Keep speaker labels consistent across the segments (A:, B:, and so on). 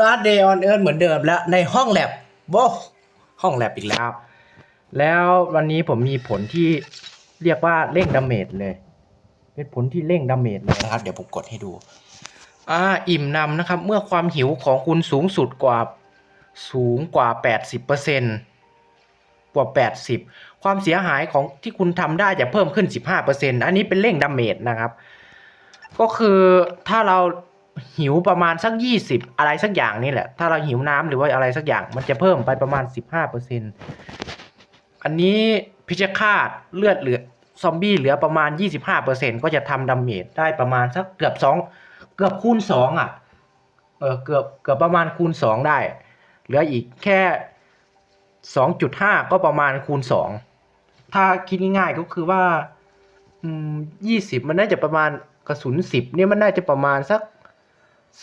A: ลาเดออนเอิร์เหมือนเดิมแล้วในห้องแลบโบห้องแลบอีกแล้ว แล้ววันนี้ผมมีผลที่เรียกว่าเร่งดาเมจเลย เป็นผลที่เร่งดาเมจเลยนะครับ เดี๋ยวผมกดให้ดู อ่า อิ่มนำนะครับ เมื่อความหิวของคุณสูงสุดกว่าสูงกว่า 80%กว่า 80 ความเสียหายของที่คุณทำได้จะเพิ่มขึ้น 15%อันนี้เป็นเร่งดาเมจนะครับ ก็คือถ้าเรา หิวประมาณสัก20อะไรสักอย่างนี่แหละ ถ้าเราหิวน้ำหรือว่าอะไรสักอย่าง มันจะเพิ่มไปประมาณ15%อันนี้พิชคาตเลือดเหลือซอมบี้เหลือประมาณ25%ก็จะทำดาเมจได้ประมาณสักเกือบ2เกือบคูณ2อะเออเกือบเกือบประมาณคูณ2ได้ เหลืออีกแค่2.5ก็ประมาณคูณ2ถ้าคิดง่ายๆก็คือว่าอืมยี่สิบมันน่าจะประมาณกระสุนสิบเนี่ยมันน่าจะประมาณสัก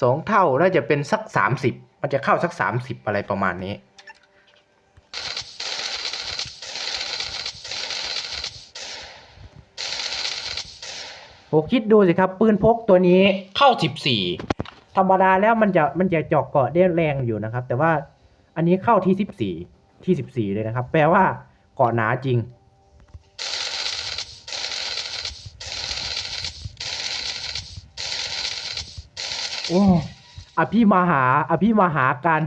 A: สองเท่าน่าจะเป็นสักสามสิบมันจะเข้าสักสามสิบอะไรประมาณนี้โหคิดดูสิครับ ปืนพกตัวนี้เข้าสิบสี่ธรรมดาแล้วมันจะมันจะเจาะเกาะได้แรงอยู่นะครับ แต่ว่าอันนี้เข้าที่สิบสี่ที่สิบสี่เลยนะครับ แปลว่าเกาะหนาจริง โอ้อภิมหา อภิมหาการ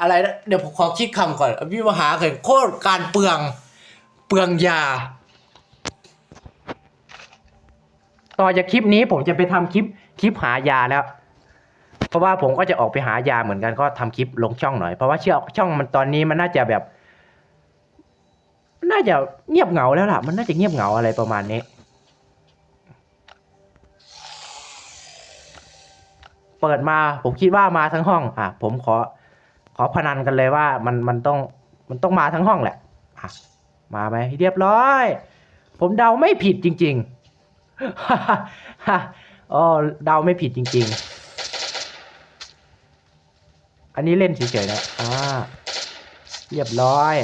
A: อะไรนะเดี๋ยวผมขอคิดคำก่อนอภิมหาเกิดโคตรการเปลือง เปลืองยา ต่อจากคลิปนี้ผมจะไปทำคลิปคลิปหายาแล้ว เพราะว่าผมก็จะออกไปหายาเหมือนกันก็ทำคลิปลงช่องหน่อย เพราะว่าเชื่อช่องมันตอนนี้มันน่าจะแบบ น่าจะเงียบเหงาแล้วล่ะ มันน่าจะเงียบเหงาอะไรประมาณนี้ เปิดมาผมคิดว่ามาทั้งห้อง อะ ผมขอ ขอพนันกันเลยว่ามันมันต้องมันต้องมาทั้งห้องแหละอะมาไหมเรียบร้อย ผมเดาไม่ผิดจริงๆอ๋อเดาไม่ผิดจริง ๆ อันนี้เล่นเฉยๆนะอ่าเรียบร้อย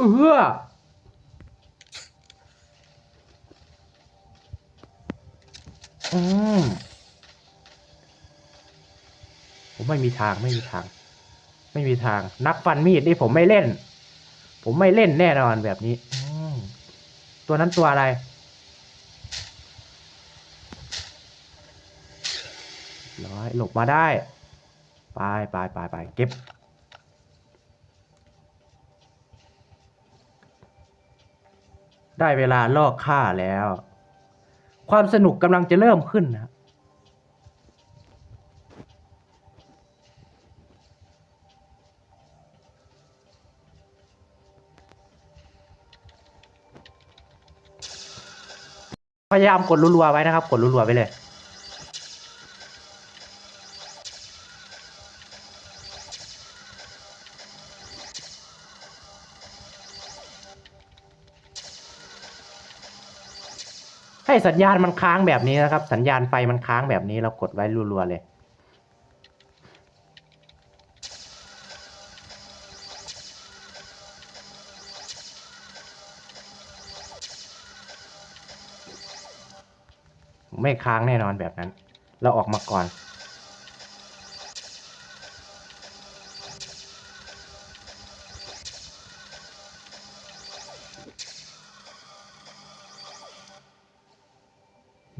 A: เอออืมผมไม่มีทางไม่มีทาง ไม่มีทาง นักฟันมีดนี่ผมไม่เล่น ผมไม่เล่นแน่นอนแบบนี้ตัวนั้นตัวอะไร ร้อยหลบมาได้ ไปไปไปไปเก็บ ได้เวลาลอกค่าแล้ว ความสนุกกำลังจะเริ่มขึ้นนะพยายามกดรัวๆไว้นะครับ กดรัวๆไว้เลย ให้สัญญาณมันค้างแบบนี้นะครับ สัญญาณไฟมันค้างแบบนี้เรากดไว้รัวๆเลยไม่ค้างแน่นอนแบบนั้น เราออกมาก่อน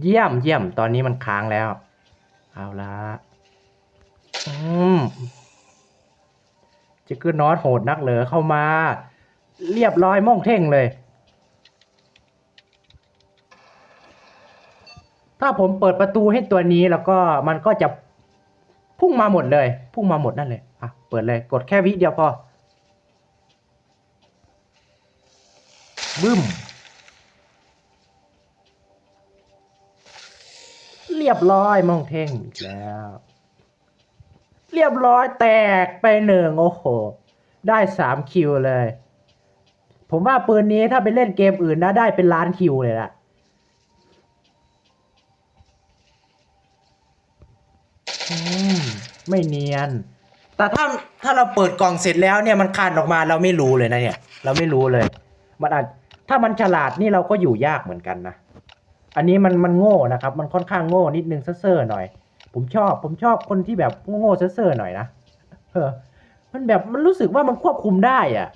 A: เยี่ยมเยี่ยมตอนนี้มันค้างแล้ว เอาละอืมจะคือนอตโหดนักเหรอเข้ามา เรียบร้อยม่องเท่งเลย ถ้าผมเปิดประตูให้ตัวนี้แล้วก็มันก็จะพุ่งมาหมดเลย พุ่งมาหมดนั่นเลยอะเปิดเลยกดแค่วิเดียวพอบึ้ม เรียบร้อยมองเท่งอีกแล้ว เรียบร้อยแตกไปหนึ่งโอ้โห ได้สามคิวเลย ผมว่าปืนนี้ถ้าไปเล่นเกมอื่นนะได้เป็นล้านคิวเลยล่ะอมไม่เนียน แต่ถ้าถ้าเราเปิดกล่องเสร็จแล้วเนี่ยมันคานออกมาเราไม่รู้เลยนะเนี่ย เราไม่รู้เลย มันอาจถ้ามันฉลาดนี่เราก็อยู่ยากเหมือนกันนะ อันนี้มันมันโง่นะครับ มันค่อนข้างโง่นิดนึงเซ่อๆหน่อย ผมชอบ ผมชอบคนที่แบบโง่เซ่อๆหน่อยนะเออมันแบบมันรู้สึกว่ามันควบคุมได้อะ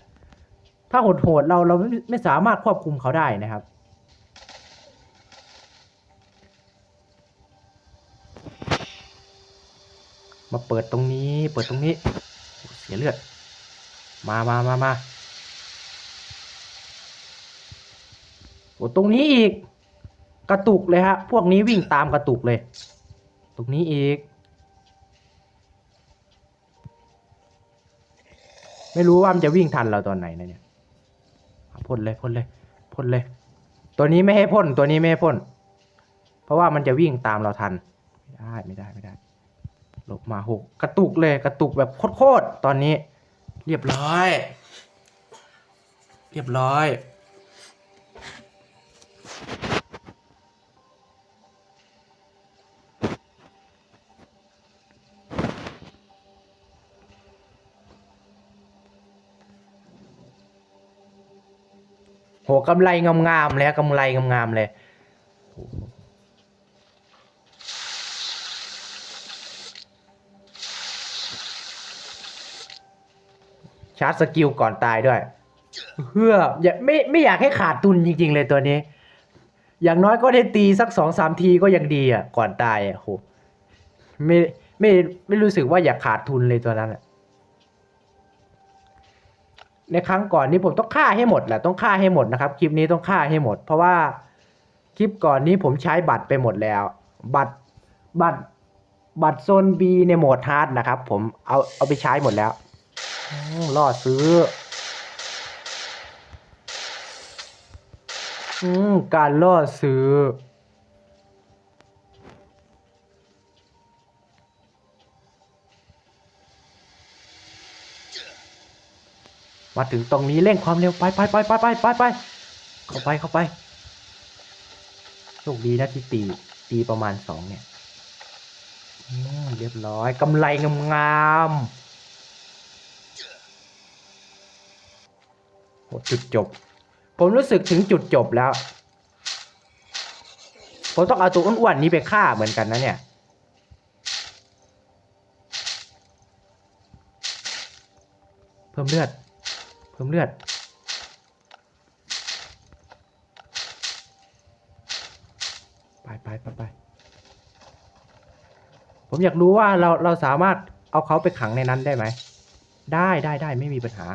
A: ถ้าโหดๆเราเราไม่ไม่สามารถควบคุมเขาได้นะครับมาเปิดตรงนี้ เปิดตรงนี้ เสียเลือด มามามามาโอ้ตรงนี้อีก กระตุกเลยฮะ พวกนี้วิ่งตามกระตุกเลย ตรงนี้อีก ไม่รู้ว่ามันจะวิ่งทันเราตอนไหนนะเนี่ยพ่นเลยพ่นเลยพ่นเลย ตัวนี้ไม่ให้พ่นตัวนี้ไม่ให้พ่น เพราะว่ามันจะวิ่งตามเราทัน ไม่ได้ไม่ได้ไม่ได้หลบมาหกกระตุกเลยกระตุกแบบโคตรๆตอนนี้ เรียบร้อย เรียบร้อย โหกำไรงามๆเลยกำไรงามๆเลยชาร์จสกิลก่อนตายด้วยเพื่ออย่าไม่ไม่อยากให้ขาดทุนจริง ๆ เลยตัวนี้ อย่างน้อยก็ได้ตีสักสองสามทีก็ยังดีอะ ก่อนตายอะโหไม่ไม่ไม่รู้สึกว่าอยากขาดทุนเลยตัวนั้นอะ ในครั้งก่อนนี้ผมต้องฆ่าให้หมดแหละต้องฆ่าให้หมดนะครับ คลิปนี้ต้องฆ่าให้หมด เพราะว่าคลิปก่อนนี้ผมใช้บัตรไปหมดแล้ว บัตรบัตรบัตรโซน B ในโหมดฮาร์ดนะครับ ผมเอาเอาไปใช้หมดแล้วล่อซื้อการล่อซื้อ มาถึงตรงนี้เร่งความเร็วไปไปไปไปไปไปไปเข้าไปเข้าไปโชคดีนะที่ตีตีประมาณสองเนี่ยเรียบร้อยกำไรงามงามๆโหจุดจบ ผมรู้สึกถึงจุดจบแล้ว ผมต้องเอาตัวอ้วนๆนี้ไปฆ่าเหมือนกันนะเนี่ยเพิ่มเลือด เพิ่มเลือด ไปไปไปไปผมอยากรู้ว่าเราเราสามารถเอาเขาไปขังในนั้นได้ไหม ได้ได้ได้ไม่มีปัญหา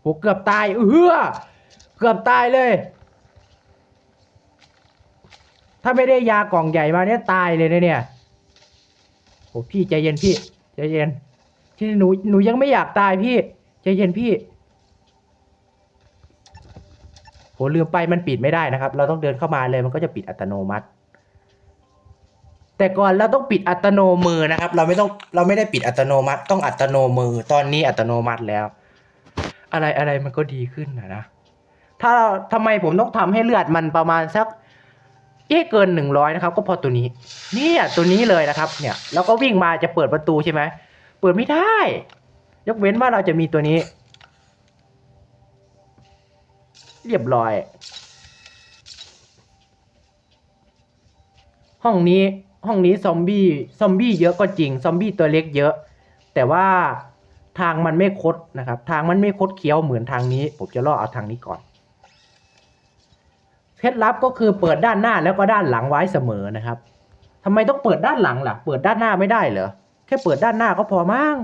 A: โหเกือบตายเออเกือบตายเลย ถ้าไม่ได้ยากล่องใหญ่มาเนี่ยตายเลยนะเนี่ยโอ้พี่ใจเย็นพี่ใจเย็น ที่หนูหนูยังไม่อยากตายพี่ใจเย็นพี่โหลืมไปมันปิดไม่ได้นะครับ เราต้องเดินเข้ามาเลยมันก็จะปิดอัตโนมัติ แต่ก่อนเราต้องปิดอัตโนมือนะครับ เราไม่ต้องเราไม่ได้ปิดอัตโนมัติ ต้องอัตโนมือ ตอนนี้อัตโนมัติแล้ว อะไรอะไรมันก็ดีขึ้นนะนะถ้าทำไมผมต้องทำให้เลือดมันประมาณสักเอ๊ะเกินหนึ่งร้อยนะครับ ก็พอตัวนี้ เนี่ยตัวนี้เลยนะครับ เนี่ย แล้วก็วิ่งมาจะเปิดประตูใช่ไหม เปิดไม่ได้ ยกเว้นว่าเราจะมีตัวนี้ เรียบร้อย ห้องนี้ห้องนี้ซอมบี้ซอมบี้เยอะก็จริง ซอมบี้ตัวเล็กเยอะ แต่ว่าทางมันไม่คดนะครับ ทางมันไม่คดเคี้ยวเหมือนทางนี้ ผมจะล่อเอาทางนี้ก่อนเคล็ดลับก็คือเปิดด้านหน้าแล้วก็ด้านหลังไว้เสมอนะครับทำไมต้องเปิดด้านหลังล่ะ เปิดด้านหน้าไม่ได้เหรอ แค่เปิดด้านหน้าก็พอมั้ง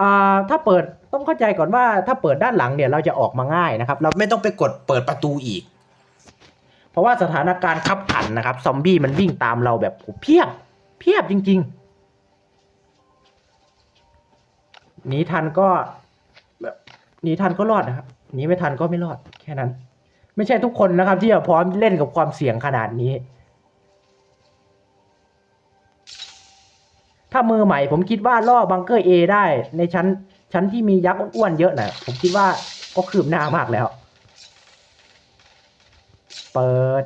A: อ่าถ้าเปิดต้องเข้าใจก่อนว่าถ้าเปิดด้านหลังเนี่ยเราจะออกมาง่ายนะครับ เราไม่ต้องไปกดเปิดประตูอีก เพราะว่าสถานการณ์ขับขันนะครับ ซอมบี้มันวิ่งตามเราแบบโหเพียบเพียบจริง ๆ หนีทันก็แบบหนีทันก็รอดนะครับหนีไม่ทันก็ไม่รอดแค่นั้น ไม่ใช่ทุกคนนะครับ ที่จะพร้อมเล่นกับความเสี่ยงขนาดนี้ ถ้ามือใหม่ ผมคิดว่าล่อบังเกอร์เอได้ ในชั้น ชั้นที่มียักษ์อ้วนๆเยอะนะผมคิดว่าก็คืบหน้ามากแล้ว เปิด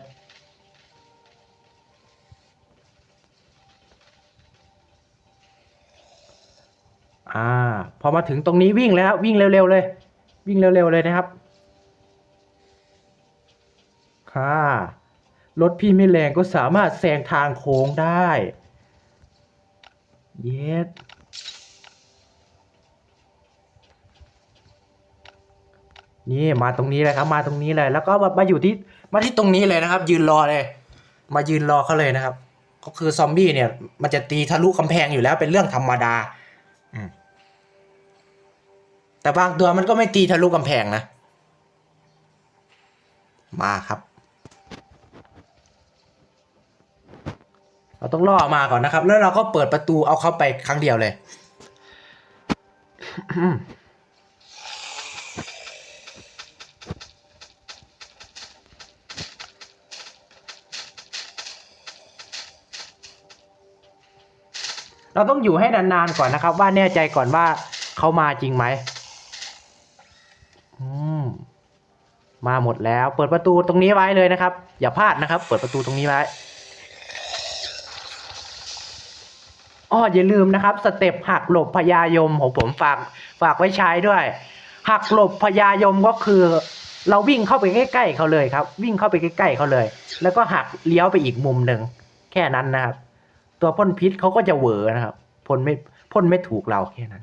A: อ่า พอมาถึงตรงนี้วิ่งแล้ววิ่งเร็วๆเลย วิ่งเร็วๆเลยนะครับค่ะรถพี่ไม่แรงก็สามารถแซงทางโค้งได้ เย็ดนี่มาตรงนี้เลยครับ มาตรงนี้เลย แล้วก็มามาอยู่ที่มาที่ตรงนี้เลยนะครับ ยืนรอเลย มายืนรอเขาเลยนะครับ ก็คือซอมบี้เนี่ย มันจะตีทะลุกำแพงอยู่แล้วเป็นเรื่องธรรมดาอืมแต่บางตัวมันก็ไม่ตีทะลุกำแพงนะ มาครับ เราต้องล่อมาก่อนนะครับ แล้วเราก็เปิดประตูเอาเข้าไปครั้งเดียวเลยเราต้องอยู่ให้นานๆก่อนนะครับ ว่าแน่ใจก่อนว่าเขามาจริงไหมมมาหมดแล้ว เปิดประตูตรงนี้ไว้เลยนะครับ อย่าพลาดนะครับ เปิดประตูตรงนี้ไว้ อ้ออย่าลืมนะครับ สเต็ปหักหลบพยายมของผมฝากฝากไว้ใช้ด้วย หักหลบพยายมก็คือ เราวิ่งเข้าไปใกล้ๆเขาเลยครับ วิ่งเข้าไปใกล้ๆเขาเลย แล้วก็หักเลี้ยวไปอีกมุมหนึ่งแค่นั้นนะครับ ตัวพ่นพิษเขาก็จะเหวอนะครับพ่นไม่พ่นไม่ถูกเราแค่นั้น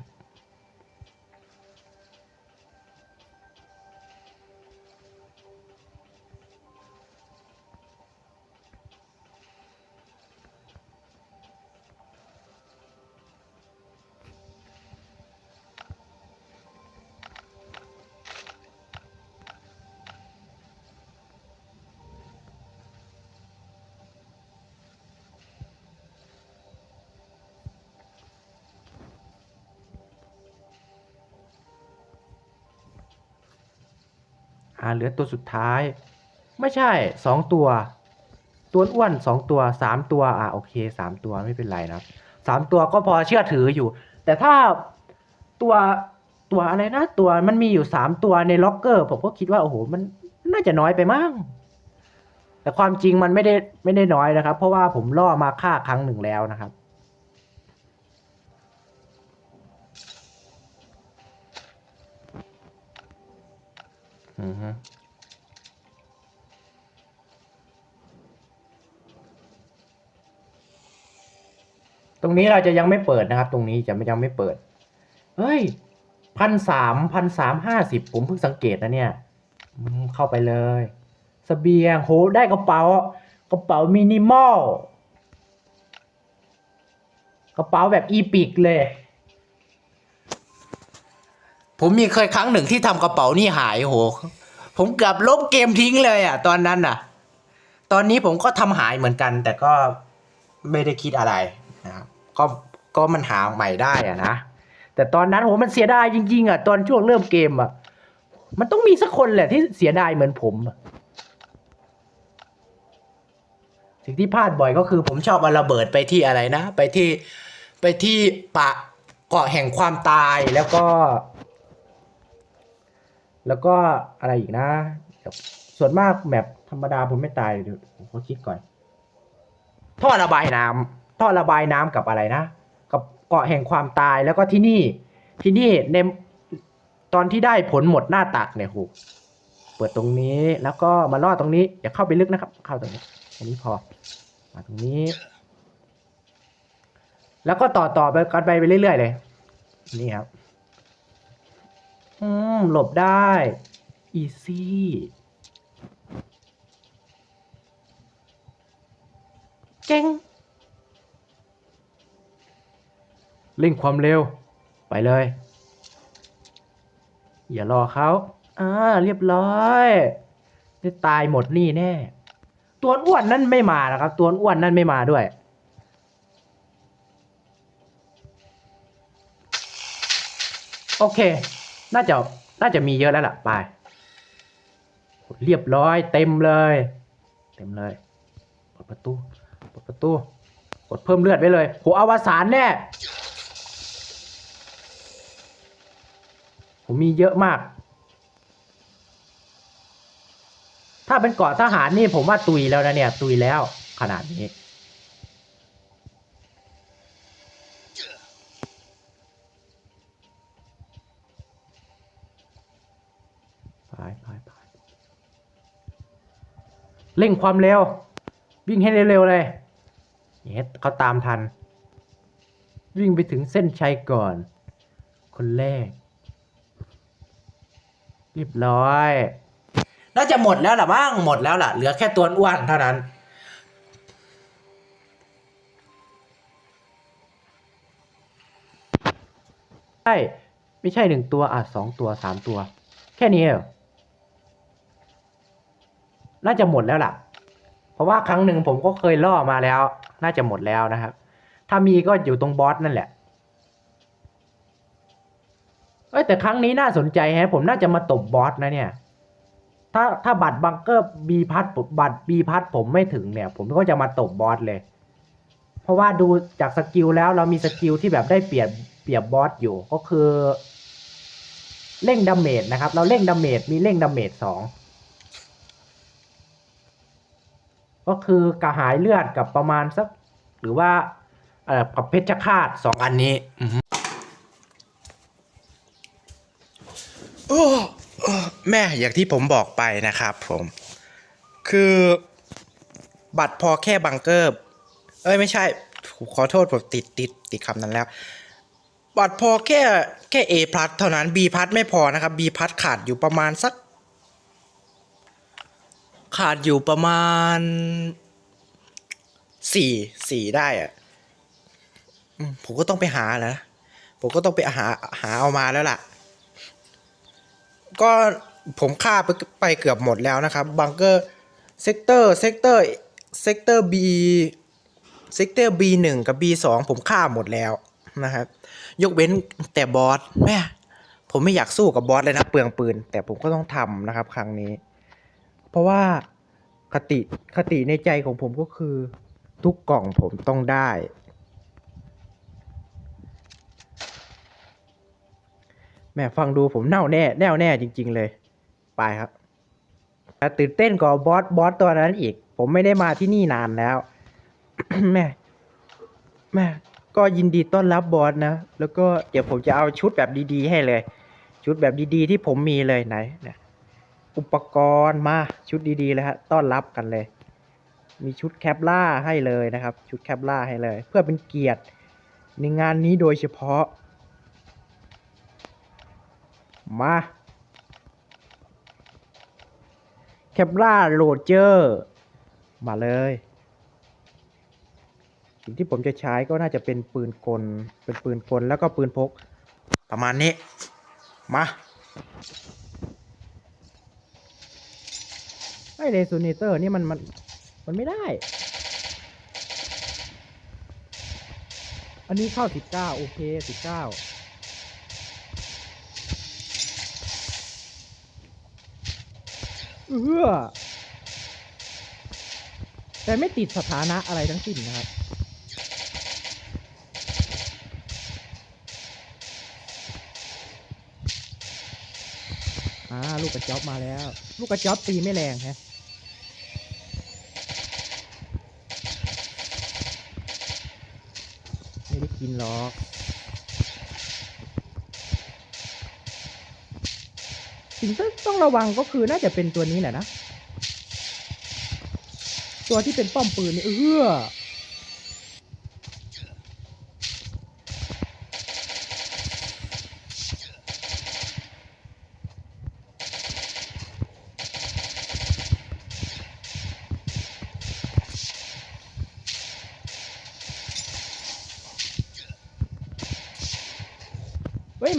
A: าเหลือตัวสุดท้าย ไม่ใช่สองตัว ตัวอ้วนสองตัวสามตัวอ่าโอเคสามตัวไม่เป็นไรนะสามตัวก็พอเชื่อถืออยู่ แต่ถ้าตัวตัวอะไรนะ ตัวมันมีอยู่สามตัวในล็อกเกอร์ ผมก็คิดว่าโอ้โหมันน่าจะน้อยไปมั้งแต่ความจริงมันไม่ได้ไม่ได้น้อยนะครับ เพราะว่าผมล่อมาฆ่าครั้งหนึ่งแล้วนะครับ อือฮึตรงนี้เราจะยังไม่เปิดนะครับ ตรงนี้จะไม่ยังไม่เปิด เฮ้ยพันสามพันสามห้าสิบผมเพิ่งสังเกตนะเนี่ยเข้าไปเลยสเสบียงโหได้กระเป๋ากระเป๋ามินิมอลกระเป๋าแบบอีปิกเลย ผมมีเคยครั้งหนึ่งที่ทำกระเป๋านี่หายโห ผมเกือบลบเกมทิ้งเลยอะ ตอนนั้นอะ ตอนนี้ผมก็ทำหายเหมือนกัน แต่ก็ไม่ได้คิดอะไรนะครับก็ก็มันหาใหม่ได้อะนะ แต่ตอนนั้นโหมันเสียดายจริงๆอะตอนช่วงเริ่มเกมอะ มันต้องมีสักคนแหละที่เสียดายเหมือนผมสิ่งที่พลาดบ่อยก็คือ ผมชอบเอาระเบิดไปที่อะไรนะ ไปที่ไปที่ปะเกาะแห่งความตายแล้วก็ แล้วก็อะไรอีกนะ ส่วนมากแมปธรรมดาผมไม่ตายเดี๋ยวผมคิดก่อน ท่อระบายน้ำท่อระบายน้ำกับอะไรนะ กับเกาะแห่งความตายแล้วก็ที่นี่ ที่นี่ในตอนที่ได้ผลหมดหน้าตักเนี่ยโหเปิดตรงนี้แล้วก็มาลอดตรงนี้ อย่าเข้าไปลึกนะครับ เข้าตรงนี้อันนี้พอ มาตรงนี้ แล้วก็ต่อต่อไปกันไปไปเรื่อยๆเลย นี่ครับ อืม หลบได้ อีซี่เจ๋งเร่งความเร็ว ไปเลย อย่ารอเขาอ่าเรียบร้อยจะตายหมดนี่แน่ ตัวอ้วนนั่นไม่มานะครับ ตัวอ้วนนั่นไม่มาด้วย โอเค น่าจะน่าจะมีเยอะแล้วล่ะไปเรียบร้อยเต็มเลย เต็มเลยเปิดประตูเปิดประตูกดเพิ่มเลือดไว้เลยโหอวสานแน่ผมมีเยอะมาก ถ้าเป็นเกาะทหารนี่ผมว่าตุยแล้วนะเนี่ย ตุยแล้วขนาดนี้ เร่งความเร็ว วิ่งให้เร็วๆเลยเฮ็ดเขาตามทัน วิ่งไปถึงเส้นชัยก่อน คนแรกเรียบร้อยน่าจะหมดแล้วล่ะมั้งหมดแล้วล่ะ เหลือแค่ตัวอ้วนเท่านั้น ใช่ ไม่ใช่หนึ่งตัวอะสองตัวสามตัว แค่นี้เหรอ น่าจะหมดแล้วล่ะ เพราะว่าครั้งหนึ่งผมก็เคยล่อมาแล้ว น่าจะหมดแล้วนะครับ ถ้ามีก็อยู่ตรงบอสนั่นแหละเอ้ยแต่ครั้งนี้น่าสนใจฮะ ผมน่าจะมาตบบอสนะเนี่ย ถ้าถ้าบัตรบังเกอร์บีพัทบัตรบีพัทผมไม่ถึงเนี่ย ผมก็จะมาตบบอสเลย เพราะว่าดูจากสกิลแล้วเรามีสกิลที่แบบได้เปรียบเปรียบบอสอยู่ก็คือเร่งดาเมจนะครับ เราเร่งดาเมจมีเร่งดาเมจสอง ก็คือกระหายเลือดกับประมาณสัก หรือว่าเอ่อกับเพชฌฆาตสองอันนี้
B: โอ้โอ้แม่อย่างที่ผมบอกไปนะครับผมคือบัตรพอแค่บังเกอร์ เอ้ยไม่ใช่ ขอโทษผมติดติดติดคำนั้นแล้ว บัตรพอแค่แค่ A พลัสเท่านั้น B พลัสไม่พอนะครับ B พลัสขาดอยู่ประมาณสัก ขาดอยู่ประมาณสี่สี่ได้อะผมก็ต้องไปหาแล้วนะผมก็ต้องไปหาหาเอามาแล้วล่ะ ก็ผมฆ่าไปไปเกือบหมดแล้วนะครับบังเกอร์เซกเตอร์เซกเตอร์เซกเตอร์ B เซกเตอร์ B1 กับ B2 ผมฆ่าหมดแล้วนะครับ ยกเว้นแต่บอสแม่ผมไม่อยากสู้กับบอสเลยนะเปลืองปืน แต่ผมก็ต้องทำนะครับ ครั้งนี้ ราะว่าคติคติในใจของผมก็คือ ทุกกล่องผมต้องได้ แม่ฟังดูผมแน่วแน่แน่วแน่จริง ๆ เลย ไปครับแต่ตื่นเต้นกว่าบอสบอสตัวนั้นอีก ผมไม่ได้มาที่นี่นานแล้วแม่แม่ก็ยินดีต้อนรับบอสนะ แล้วก็เดี๋ยวผมจะเอาชุดแบบดีๆ ให้เลย ชุดแบบดีๆ ที่ผมมีเลยไหนเนี่ย อุปกรณ์มาชุดดีๆเลยฮะต้อนรับกันเลย มีชุดแคปล่าให้เลยนะครับ ชุดแคปล่าให้เลย เพื่อเป็นเกียรติในงานนี้โดยเฉพาะ มาแคปล่าโหลดเจอร์มาเลย สิ่งที่ผมจะใช้ก็น่าจะเป็นปืนกล เป็นปืนกลแล้วก็ปืนพก ประมาณนี้ มา ไอเรซูเนเตอร์นี่มันมันมันไม่ได้ อันนี้เข้าสิบเก้าโอเคสิบเก้าเออแต่ไม่ติดสถานะอะไรทั้งสิ้นนะครับอ่าลูกกระจอบมาแล้ว ลูกกระจอบตีไม่แรงฮะ ล้อสิ่งที่ต้องระวังก็คือน่าจะเป็นตัวนี้แหละนะ ตัวที่เป็นป้อมปืนนี่เออ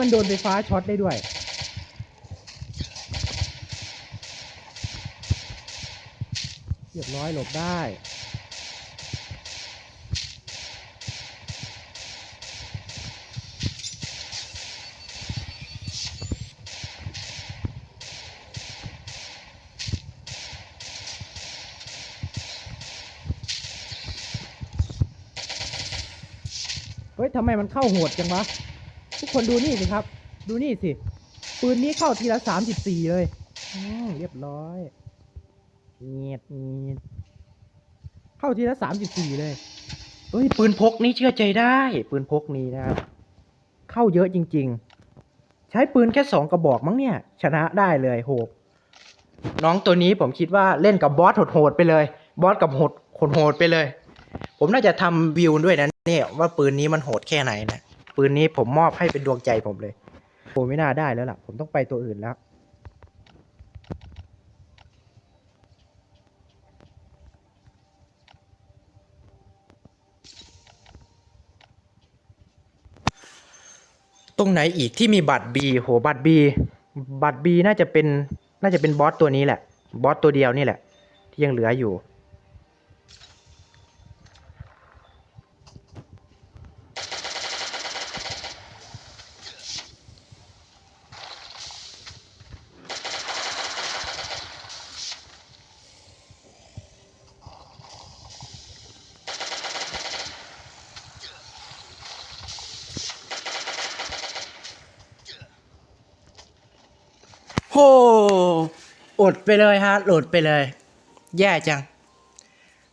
B: มันโดนไฟฟ้าช็อตได้ด้วย เรียบร้อยหลบได้เฮ้ยทำไมมันเข้าโหดจังวะ กคนดูนี่สิครับ ดูนี่สิ ปืนนี้เข้าทีละสามสิบสี่เลยอืมเรียบร้อยเงียบเงียบเข้าทีละสามสิบสี่เลยเฮ้ยปืนพกนี้เชื่อใจได้ ปืนพกนี้นะครับ เข้าเยอะจริง ๆ ใช้ปืนแค่สองกระบอกมั้งเนี่ย ชนะได้เลยโหน้องตัวนี้ผมคิดว่าเล่นกับบอสโหดๆไปเลย บอสกับโหดโหดไปเลย ผมน่าจะทำวิวด้วยนะเนี่ยว่าปืนนี้มันโหดแค่ไหนนะ ปืนนี้ผมมอบให้เป็นดวงใจผมเลยโอ้ไม่น่าได้แล้วล่ะ ผมต้องไปตัวอื่นแล้ว ตรงไหนอีกที่มีบัตรบีโหบัตรบีบัตรบีน่าจะเป็นน่าจะเป็นบอสตัวนี้แหละ บอสตัวเดียวนี่แหละ ที่ยังเหลืออยู่ หอดไปเลยฮะ โหลดไปเลย แย่จัง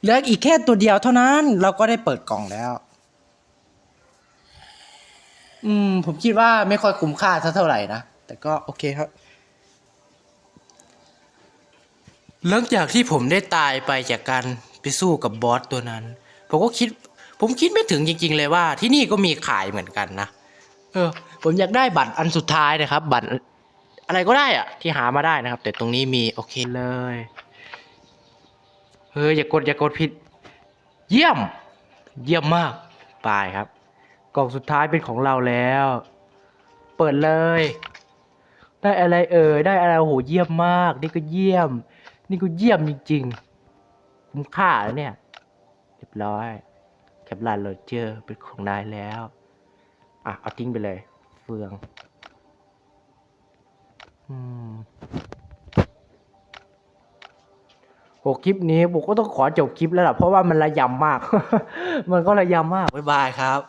B: เหลืออีกแค่ตัวเดียวเท่านั้น เราก็ได้เปิดกล่องแล้ว อืม ผมคิดว่าไม่ค่อยคุ้มค่าเท่าไหร่นะ แต่ก็โอเคครับ หลังจากที่ผมได้ตายไปจากการไปสู้กับบอสตัวนั้น ผมก็คิด ผมคิดไม่ถึงจริง ๆ เลยว่า ที่นี่ก็มีขายเหมือนกันนะ เออ ผมอยากได้บัตรอันสุดท้ายนะครับ บัตร อะไรก็ได้อะที่หามาได้นะครับ แต่ตรงนี้มีโอเคเลยเฮ้ยอย่ากดอย่ากดผิด เยี่ยม เยี่ยมมากไปครับ กล่องสุดท้ายเป็นของเราแล้ว เปิดเลย ได้อะไรเอ่ยได้อะไรโหเยี่ยมมาก นี่ก็เยี่ยม นี่ก็เยี่ยมจริงๆคุ้มค่าแล้วเนี่ย เรียบร้อยแคปลานโรเจอร์เป็นของนายแล้ว อะเอาทิ้งไปเลย เฟือง โหคลิปนี้บุกก็ต้องขอจบคลิปแล้วล่ะ เพราะว่ามันระยำมาก มันก็ระยำมาก บ๊ายบายครับ